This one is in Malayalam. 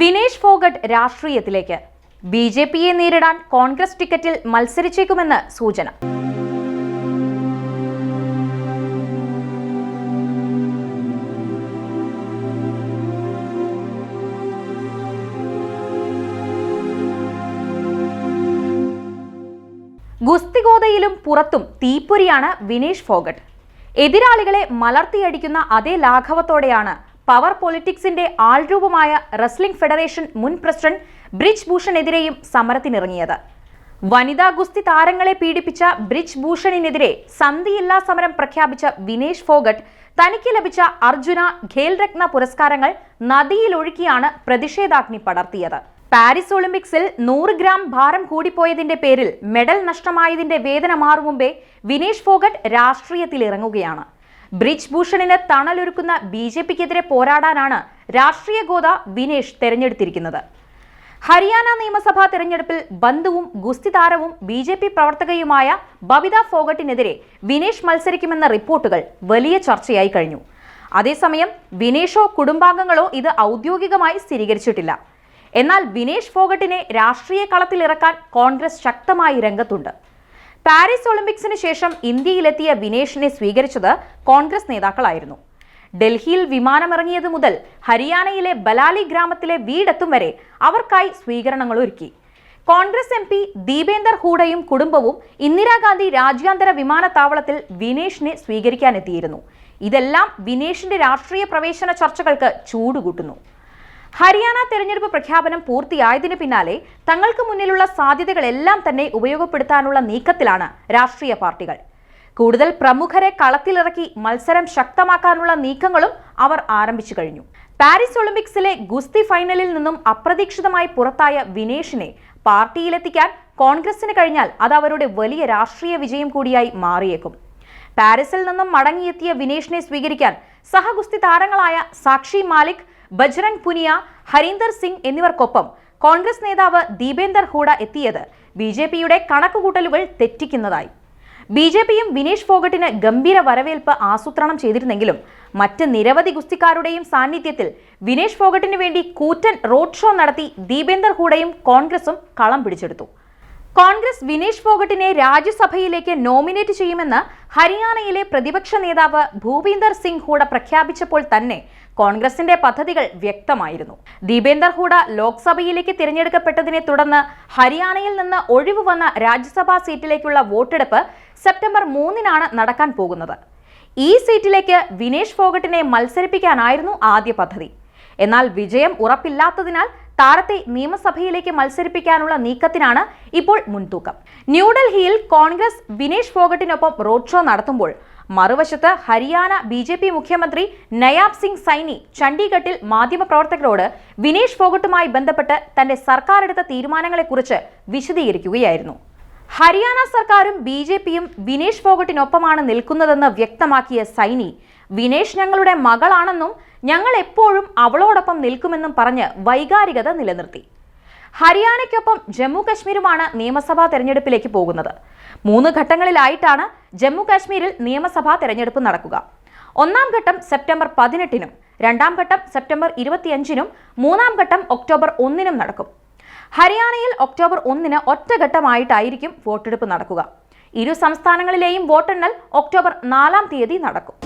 വിനേഷ് ഫോഗട്ട് രാഷ്ട്രീയത്തിലേക്ക്. ബി ജെ പിയെ നേരിടാൻ കോൺഗ്രസ് ടിക്കറ്റിൽ മത്സരിച്ചേക്കുമെന്ന് സൂചന. ഗുസ്തിഗോതയിലും പുറത്തും തീപ്പൊരിയാണ് വിനേഷ് ഫോഗട്ട്. എതിരാളികളെ മലർത്തിയടിക്കുന്ന അതേ ലാഘവത്തോടെയാണ് പവർ പൊളിറ്റിക്സിന്റെ ആൾരൂപമായ റെസ്ലിംഗ് ഫെഡറേഷൻ മുൻ പ്രസിഡന്റ് ബ്രിജ് ഭൂഷണെതിരെയും സമരത്തിനിറങ്ങിയത്. വനിതാ ഗുസ്തി താരങ്ങളെ പീഡിപ്പിച്ച ബ്രിജ് ഭൂഷണിനെതിരെ സന്ധിയില്ലാ സമരം പ്രഖ്യാപിച്ച വിനേഷ് ഫോഗട്ട് തനിക്ക് ലഭിച്ച അർജുന ഖേൽരത്ന പുരസ്കാരങ്ങൾ നദിയിലൊഴുക്കിയാണ് പ്രതിഷേധാഗ്നി പടർത്തിയത്. പാരീസ് ഒളിമ്പിക്സിൽ നൂറ് ഗ്രാം ഭാരം കൂടിപ്പോയതിന്റെ പേരിൽ മെഡൽ നഷ്ടമായതിന്റെ വേദന മാറും മുമ്പേ വിനേഷ് ഫോഗട്ട് രാഷ്ട്രീയത്തിൽ ഇറങ്ങുകയാണ് ബ്രിജ് ഭൂഷണിന് തണലൊരുക്കുന്ന ബി ജെ പിക്കെതിരെ പോരാടാനാണ് രാഷ്ട്രീയ ഗോത വിനേഷ് തെരഞ്ഞെടുത്തിരിക്കുന്നത്. ഹരിയാന നിയമസഭാ തെരഞ്ഞെടുപ്പിൽ ബന്ധുവും ഗുസ്തി താരവും ബി ജെ പി പ്രവർത്തകയുമായ ബബിത ഫോഗട്ടിനെതിരെ വിനേഷ് മത്സരിക്കുമെന്ന റിപ്പോർട്ടുകൾ വലിയ ചർച്ചയായി കഴിഞ്ഞു. അതേസമയം വിനേഷോ കുടുംബാംഗങ്ങളോ ഇത് ഔദ്യോഗികമായി സ്ഥിരീകരിച്ചിട്ടില്ല. എന്നാൽ വിനേഷ് ഫോഗട്ടിനെ രാഷ്ട്രീയ കളത്തിലിറക്കാൻ കോൺഗ്രസ് ശക്തമായി രംഗത്തുണ്ട്. പാരീസ് ഒളിമ്പിക്സിന് ശേഷം ഇന്ത്യയിലെത്തിയ വിനേഷിനെ സ്വീകരിച്ചത് കോൺഗ്രസ് നേതാക്കളായിരുന്നു. ഡൽഹിയിൽ വിമാനമിറങ്ങിയത് മുതൽ ഹരിയാനയിലെ ബലാലി ഗ്രാമത്തിലെ വീടെത്തും വരെ അവർക്കായി സ്വീകരണങ്ങൾ ഒരുക്കി. കോൺഗ്രസ് എം പി ദീപേന്ദർ ഹൂഡയും കുടുംബവും ഇന്ദിരാഗാന്ധി രാജ്യാന്തര വിമാനത്താവളത്തിൽ വിനേഷിനെ സ്വീകരിക്കാനെത്തിയിരുന്നു. ഇതെല്ലാം വിനേഷിന്റെ രാഷ്ട്രീയ പ്രവേശന ചർച്ചകൾക്ക് ചൂടുകൂട്ടുന്നു. ഹരിയാന തെരഞ്ഞെടുപ്പ് പ്രഖ്യാപനം പൂർത്തിയായതിനു പിന്നാലെ തങ്ങൾക്ക് മുന്നിലുള്ള സാധ്യതകളെല്ലാം തന്നെ ഉപയോഗപ്പെടുത്താനുള്ള നീക്കത്തിലാണ് രാഷ്ട്രീയ പാർട്ടികൾ. കൂടുതൽ പ്രമുഖരെ കളത്തിലിറക്കി മത്സരം ശക്തമാക്കാനുള്ള നീക്കങ്ങളും അവർ ആരംഭിച്ചു കഴിഞ്ഞു. പാരീസ് ഒളിമ്പിക്സിലെ ഗുസ്തി ഫൈനലിൽ നിന്നും അപ്രതീക്ഷിതമായി പുറത്തായ വിനേഷിനെ പാർട്ടിയിലെത്തിക്കാൻ കോൺഗ്രസിന് കഴിഞ്ഞാൽ അത് അവരുടെ വലിയ രാഷ്ട്രീയ വിജയം കൂടിയായി മാറിയേക്കും. പാരീസിൽ നിന്നും മടങ്ങിയെത്തിയ വിനേഷിനെ സ്വീകരിക്കാൻ സഹഗുസ്തി താരങ്ങളായ സാക്ഷി മാലിക് ബജ്രംഗ് പുനിയ ഹരീന്ദർ സിംഗ് എന്നിവർക്കൊപ്പം കോൺഗ്രസ് നേതാവ് ദീപേന്ദർ ഹൂഡ എത്തിയത് ബി ജെ പിയുടെ കണക്കുകൂട്ടലുകൾ തെറ്റിക്കുന്നതായി. ബി ജെ പിയും വിനേഷ് ഫോഗട്ടിന് ഗംഭീര വരവേൽപ്പ് ആസൂത്രണം ചെയ്തിരുന്നെങ്കിലും മറ്റ് നിരവധി ഗുസ്തിക്കാരുടെയും സാന്നിധ്യത്തിൽ വിനേഷ് ഫോഗട്ടിന് വേണ്ടി കൂറ്റൻ റോഡ് ഷോ നടത്തി ദീപേന്ദർ ഹൂഡയും കോൺഗ്രസും കളം പിടിച്ചെടുത്തു. കോൺഗ്രസ് വിനേഷ് ഫോഗട്ടിനെ രാജ്യസഭയിലേക്ക് നോമിനേറ്റ് ചെയ്യുമെന്ന് ഹരിയാനയിലെ പ്രതിപക്ഷ നേതാവ് ഭൂപീന്ദർ സിംഗ് ഹൂഡ പ്രഖ്യാപിച്ചപ്പോൾ തന്നെ കോൺഗ്രസിന്റെ പദ്ധതികൾ വ്യക്തമായിരുന്നു. ദീപേന്ദർ ഹൂഡ ലോക്സഭയിലേക്ക് തിരഞ്ഞെടുക്കപ്പെട്ടതിനെ തുടർന്ന് ഹരിയാനയിൽ നിന്ന് ഒഴിവ് വന്ന രാജ്യസഭാ സീറ്റിലേക്കുള്ള വോട്ടെടുപ്പ് സെപ്റ്റംബർ മൂന്നിനാണ് നടക്കാൻ പോകുന്നത്. ഈ സീറ്റിലേക്ക് വിനേഷ് ഫോഗട്ടിനെ മത്സരിപ്പിക്കാനായിരുന്നു ആദ്യ പദ്ധതി. എന്നാൽ വിജയം ഉറപ്പില്ലാത്തതിനാൽ താരത്തെ നിയമസഭയിലേക്ക് മത്സരിപ്പിക്കാനുള്ള നീക്കത്തിനാണ് ഇപ്പോൾ മുൻതൂക്കം. ന്യൂഡൽഹിയിൽ കോൺഗ്രസ് വിനേഷ് ഫോഗട്ടിനൊപ്പം റോഡ് ഷോ നടത്തുമ്പോൾ മറുവശത്ത് ഹരിയാന ബി ജെ പി മുഖ്യമന്ത്രി നയാബ് സിംഗ് സൈനി ചണ്ഡീഗഡിൽ മാധ്യമപ്രവർത്തകരോട് വിനേഷ് ഫോഗട്ടുമായി ബന്ധപ്പെട്ട് തന്റെ സർക്കാർ എടുത്ത തീരുമാനങ്ങളെക്കുറിച്ച് വിശദീകരിക്കുകയായിരുന്നു. ഹരിയാന സർക്കാരും ബി ജെ പിയും വിനേഷ് ഫോഗട്ടിനൊപ്പമാണ് നിൽക്കുന്നതെന്ന് വ്യക്തമാക്കിയ സൈനി വിനേഷ് ഞങ്ങളുടെ മകളാണെന്നും ഞങ്ങൾ എപ്പോഴും അവളോടൊപ്പം നിൽക്കുമെന്നും പറഞ്ഞ് വൈകാരികത നിലനിർത്തി. ഹരിയാനയ്ക്കൊപ്പം ജമ്മു കശ്മീരുമാണ് നിയമസഭാ തെരഞ്ഞെടുപ്പിലേക്ക് പോകുന്നത്. മൂന്ന് ഘട്ടങ്ങളിലായിട്ടാണ് ജമ്മു കാശ്മീരിൽ നിയമസഭാ തെരഞ്ഞെടുപ്പ് നടക്കുക. ഒന്നാം ഘട്ടം സെപ്റ്റംബർ പതിനെട്ടിനും രണ്ടാം ഘട്ടം സെപ്റ്റംബർ ഇരുപത്തിയഞ്ചിനും മൂന്നാം ഘട്ടം ഒക്ടോബർ ഒന്നിനും നടക്കും. ഹരിയാനയിൽ ഒക്ടോബർ ഒന്നിന് ഒറ്റഘട്ടമായിട്ടായിരിക്കും വോട്ടെടുപ്പ് നടക്കുക. ഇരു സംസ്ഥാനങ്ങളിലെയും വോട്ടെണ്ണൽ ഒക്ടോബർ നാലാം തീയതി നടക്കും.